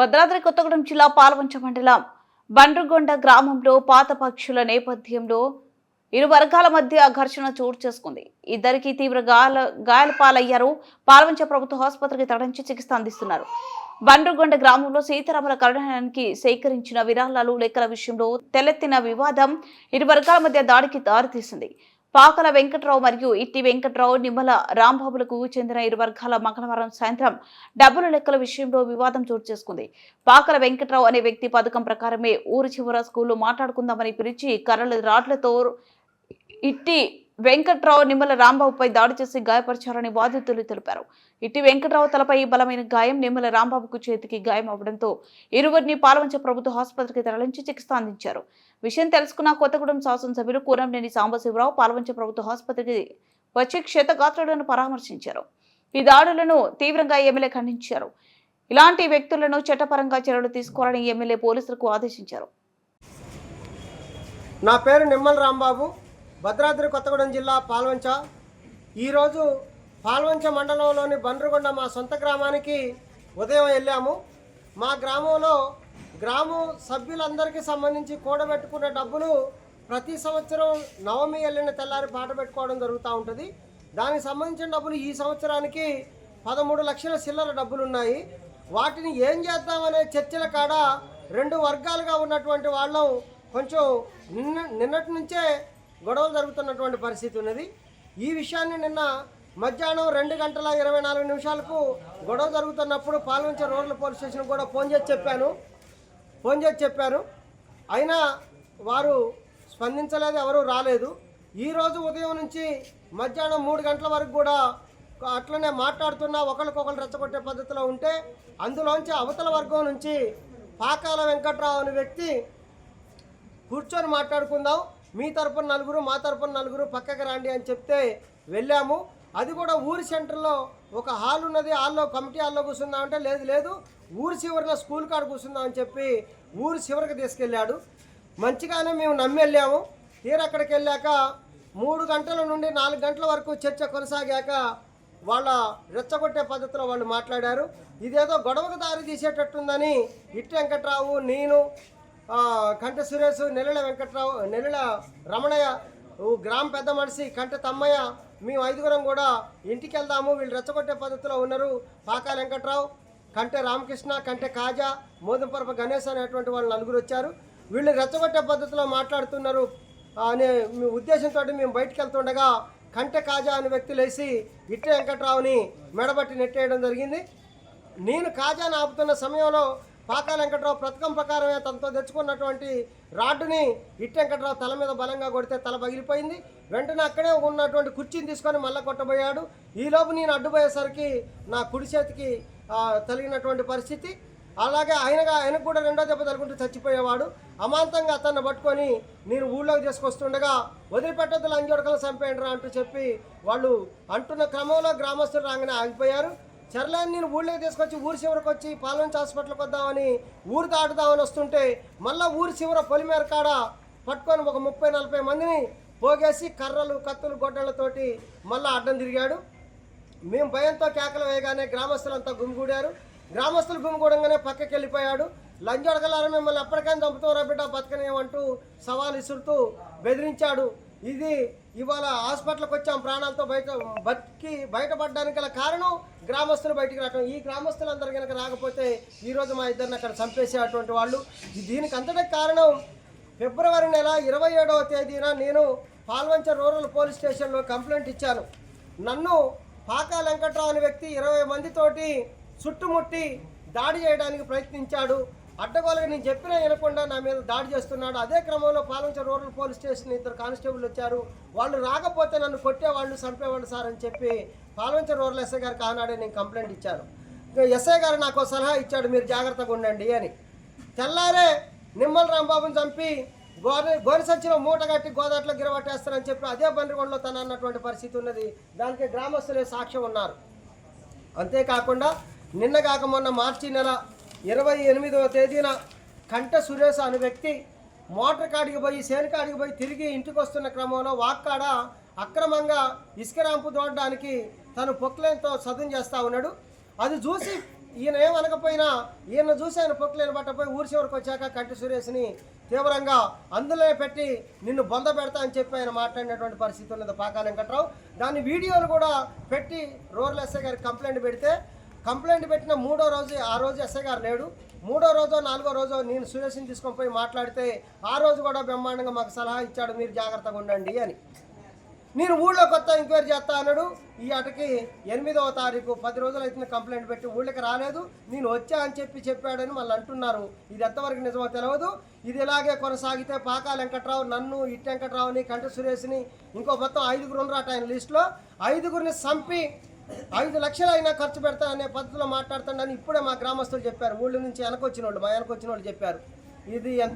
భద్రాద్రి కొత్తగూడెం జిల్లా పాల్వంచ మండలం బండ్రుగొండ గ్రామంలో పాత పక్షుల నేపథ్యంలో ఇరు వర్గాల మధ్య ఘర్షణ చోటు చేసుకుంది. ఇద్దరికి తీవ్ర గాయాల గాయాల పాలయ్యారు. పాల్వంచ ప్రభుత్వ ఆసుపత్రికి తరలించి చికిత్స అందిస్తున్నారు. బండ్రుగొండ గ్రామంలో సీతారాముల కళ్యాణానికి సేకరించిన విరాళాలు లెక్కల విషయంలో తెలెత్తిన వివాదం ఇరు వర్గాల మధ్య దాడికి దారితీసింది. పాకల వెంకట్రావు మరియు ఇట్టి వెంకట్రావు నిమ్మల రాంబాబులకు చెందిన ఇరు వర్గాల మంగళవారం సాయంత్రం డబ్బుల లెక్కల విషయంలో వివాదం చోటు చేసుకుంది. పాకల వెంకట్రావు అనే వ్యక్తి పథకం ప్రకారమే ఊరి చివర స్కూల్లో మాట్లాడుకుందామని పిలిచి కర్రలు రాడ్లతో ఇట్టి వెంకట్రావు నిమ్మల రాంబాబుపై దాడి చేసి గాయపరిచారని బాధితులు తెలిపారు. ఇట్టి వెంకట్రావు తలపై బలమైన గాయం నిమ్మల రాంబాబుకు చేతికి గాయం అవడంతో ఇరువురిని పాలవంచ ప్రభుత్వ ఆసుపత్రికి తరలించి చికిత్స అందించారు. విషయం తెలుసుకున్న కొత్తగూడెం శాసనసభ్యులు కూరంనేని సాంబశివరావు పాలవంచ ప్రభుత్వ ఆసుపత్రికి వచ్చి క్షతగాత్రులను పరామర్శించారు. ఈ దాడులను తీవ్రంగా ఎమ్మెల్యే ఖండించారు. ఇలాంటి వ్యక్తులను చట్టపరంగా చర్యలు తీసుకోవాలని ఎమ్మెల్యే పోలీసులకు ఆదేశించారు. నా పేరు నిమ్మల రాంబాబు. భద్రాద్రి కొత్తగూడెం జిల్లా పాల్వంచ. ఈరోజు పాల్వంచ మండలంలోని బండ్రుగొండ మా సొంత గ్రామానికి ఉదయం వెళ్ళాము. మా గ్రామంలో గ్రామం సభ్యులందరికీ సంబంధించి కూడబెట్టుకున్న డబ్బులు ప్రతి సంవత్సరం నవమి వెళ్ళిన తెల్లారి పాట పెట్టుకోవడం జరుగుతూ ఉంటుంది. దానికి సంబంధించిన డబ్బులు ఈ సంవత్సరానికి పదమూడు లక్షల చిల్లర డబ్బులు ఉన్నాయి వాటిని ఏం చేద్దామనే చర్చల కాడ రెండు వర్గాలుగా ఉన్నటువంటి వాళ్ళం కొంచెం నిన్న నిన్నటి నుంచే గొడవలు జరుగుతున్నటువంటి పరిస్థితి ఉన్నది. ఈ విషయాన్ని నిన్న మధ్యాహ్నం రెండు గంటల ఇరవై నాలుగు నిమిషాలకు గొడవ జరుగుతున్నప్పుడు పాల్వంచ రోడ్ల పోలీస్ స్టేషన్ కూడా ఫోన్ చేసి చెప్పాను. ఫోన్ చేసి చెప్పాను అయినా వారు స్పందించలేదు ఎవరూ రాలేదు. ఈరోజు ఉదయం నుంచి మధ్యాహ్నం మూడు గంటల వరకు కూడా అట్లనే మాట్లాడుతున్నా ఒకరికొకరు రెచ్చగొట్టే పద్ధతిలో ఉంటే అందులోంచి అవతల వర్గం నుంచి పాకాల వెంకట్రావు అనే వ్యక్తి కూర్చొని మాట్లాడుకుందాం. మీ తరపున నలుగురు మా తరపున నలుగురు పక్కకి రండి అని చెప్తే వెళ్ళాము. అది కూడా ఊరి సెంటర్లో ఒక హాల్ ఉన్నది. హాల్లో కమిటీ హాల్లో కూర్చుందాం అంటే లేదు లేదు. ఊరి చివరిలో స్కూల్ కాడ కూర్చుందాం అని చెప్పి ఊరి చివరికి తీసుకెళ్ళాడు. మంచిగానే మేము నమ్మి వెళ్ళాము. తీరు అక్కడికి వెళ్ళాక మూడు గంటల నుండి నాలుగు గంటల వరకు చర్చ కొనసాగాక వాళ్ళ రెచ్చగొట్టే పద్ధతిలో వాళ్ళు మాట్లాడారు. ఇదేదో గొడవకు దారి తీసేటట్టుందని ఇట్టి వెంకట్రావు నేను కంట సురేష్ నెలల వెంకట్రావు నెలల రమణయ్య గ్రామ పెద్ద మనిషి కంట తమ్మయ్య మేము ఐదుగురం కూడా ఇంటికి వెళ్దాము వీళ్ళు రెచ్చగొట్టే పద్ధతిలో ఉన్నారు. పాకా వెంకట్రావు కంటే రామకృష్ణ కంటే కాజా మోదంపరప గణేష్ అనేటువంటి వాళ్ళు నలుగురు వచ్చారు. వీళ్ళు రెచ్చగొట్టే పద్ధతిలో మాట్లాడుతున్నారు. అనే మీ ఉద్దేశంతో మేము బయటికి వెళ్తుండగా కంటె కాజా అనే వ్యక్తి లేచి ఇట్టే వెంకట్రావుని మెడబట్టి నెట్టేయడం జరిగింది. నేను కాజాను ఆపుతున్న సమయంలో పాకా వెంకట్రావు పథకం ప్రకారమే తనతో తెచ్చుకున్నటువంటి రాడ్డుని ఇట్ట వెంకట్రావు తల మీద బలంగా కొడితే తల పగిలిపోయింది. వెంటనే అక్కడే ఉన్నటువంటి కుర్చీని తీసుకొని మళ్ళీ కొట్టబోయాడు. ఈలోపు నేను అడ్డుపోయేసరికి నా కుడి చేతికి ఆ, తగిలినటువంటి పరిస్థితి. అలాగే ఆయనగా ఆయనకు కూడా రెండో దెబ్బ తలుకుంటూ చచ్చిపోయేవాడు. అమాంతంగా అతన్ని పట్టుకొని నేను ఊళ్ళోకి తీసుకొస్తుండగా వదిలిపెట్టద్దు లంజోడకలు చంపేయండి రా అంటూ చెప్పి వాళ్ళు అంటున్న క్రమంలో గ్రామస్తులు రాగానే ఆగిపోయారు. చర్లాన్ని నేను ఊళ్ళోకి తీసుకొచ్చి ఊరి చివరికి వచ్చి పాలవంచ హాస్పిటల్కి వద్దామని ఊరు దాటుదామని వస్తుంటే మళ్ళీ ఊరి చివర పొలిమేర కాడ పట్టుకొని ఒక ముప్పై నలభై మందిని పోగేసి కర్రలు కత్తులు గొడ్డలతోటి మళ్ళీ అడ్డం తిరిగాడు. మేము భయంతో కేకలు వేయగానే గ్రామస్తులంతా గుమిగూడారు. గ్రామస్తులు గుమిగూడంగానే పక్కకి వెళ్ళిపోయాడు. లంజొడగలారా మిమ్మల్ని ఎప్పటికైనా చంపుతారా బిడ్డ బతకనేమంటూ సవాల్ ఇసురుతూ బెదిరించాడు. ఇది ఇవాళ హాస్పిటల్కి వచ్చాం ప్రాణాలతో బయట బతికి బయటపడడానికి గల కారణం గ్రామస్తులు బయటికి రావటం. ఈ గ్రామస్తులందరూ కనుక రాకపోతే ఈరోజు మా ఇద్దరిని అక్కడ చంపేసేటువంటి వాళ్ళు. దీనికి అంతటికి కారణం. ఫిబ్రవరి నెల ఇరవై ఏడవ తేదీన నేను పాల్వంచ రూరల్ పోలీస్ స్టేషన్లో కంప్లైంట్ ఇచ్చాను. నన్ను పాకా వెంకట్రావు అనే వ్యక్తి ఇరవై మందితోటి చుట్టుముట్టి దాడి చేయడానికి ప్రయత్నించాడు. అడ్డగోలుగా నేను చెప్పినా వినకుండా నా మీద దాడి చేస్తున్నాడు. అదే క్రమంలో పాలంచ రూరల్ పోలీస్ స్టేషన్ ఇద్దరు కానిస్టేబుల్ వచ్చారు. వాళ్ళు రాకపోతే నన్ను కొట్టేవాళ్ళు చంపేవాళ్ళు సార్ అని చెప్పి పాలంచ రూరల్ ఎస్ఐ గారికి ఆనాడే నేను కంప్లైంట్ ఇచ్చాను. ఎస్ఐ గారు నాకు సలహా ఇచ్చాడు మీరు జాగ్రత్తగా ఉండండి అని. తెల్లారే నిమ్మల రాంబాబుని చంపి గోరి గోరి సంచిలో మూట కట్టి గోదాట్లో గిరవట్టేస్తారని చెప్పి అదే బండ్రిగొండలో తన అన్నటువంటి పరిస్థితి ఉన్నది. దానికి గ్రామస్తులే సాక్ష్యం ఉన్నారు. అంతేకాకుండా నిన్న కాక మొన్న మార్చి నెల ఇరవై ఎనిమిదవ తేదీన కంట సురేష్ అనే వ్యక్తి మోటార్ కాడికి పోయి సేను కాడికి పోయి తిరిగి ఇంటికి వస్తున్న క్రమంలో వాక్కాడ అక్రమంగా ఇసుక రాంపు దోడడానికి తను పొక్లైన్తో సదును చేస్తూ ఉన్నాడు. అది చూసి ఈయన ఏమనకపోయినా ఈయన చూసి ఆయన పొక్లేని పట్టపోయి ఊరి చివరికి వచ్చాక కంటి సురేష్ని తీవ్రంగా అందులో పెట్టి నిన్ను బొంద పెడతా అని చెప్పి ఆయన మాట్లాడినటువంటి పరిస్థితి ఉన్నది పాకా వెంకట్రావు. దాని వీడియోలు కూడా పెట్టి రూరల్ గారికి కంప్లైంట్ పెడితే కంప్లైంట్ పెట్టిన మూడో రోజు ఆ రోజు ఎస్ఐ గారు లేడు. మూడో రోజో నాలుగో రోజో నేను సురేష్ని తీసుకొని పోయి మాట్లాడితే ఆ రోజు కూడా బ్రహ్మాండంగా మాకు సలహా ఇచ్చాడు మీరు జాగ్రత్తగా ఉండండి అని. నేను ఊళ్ళో కొత్త ఎంక్వైరీ చేస్తా అన్నాడు. ఈ ఆటకి ఎనిమిదవ తారీఖు పది రోజులు అయితే కంప్లైంట్ పెట్టి ఊళ్ళకి రాలేదు. నేను వచ్చా అని చెప్పి చెప్పాడని మళ్ళీ అంటున్నారు. ఇది ఎంతవరకు నిజమో తెలియదు ఇది ఇలాగే కొనసాగితే పాకా వెంకట్రావు నన్ను ఇట్ వెంకట్రావుని కంటి సురేష్ని ఇంకో మొత్తం ఐదుగురు ఉన్నారట ఆయన లిస్టులో. ఐదుగురిని చంపి ఐదు లక్షలు అయినా ఖర్చు పెడతా అనే పద్ధతిలో మాట్లాడుతుండని ఇప్పుడే మా గ్రామస్తులు చెప్పారు. ఊళ్ళో నుంచి వెనకొచ్చిన వాళ్ళు మా వెనకొచ్చిన వాళ్ళు చెప్పారు. ఇది ఎంత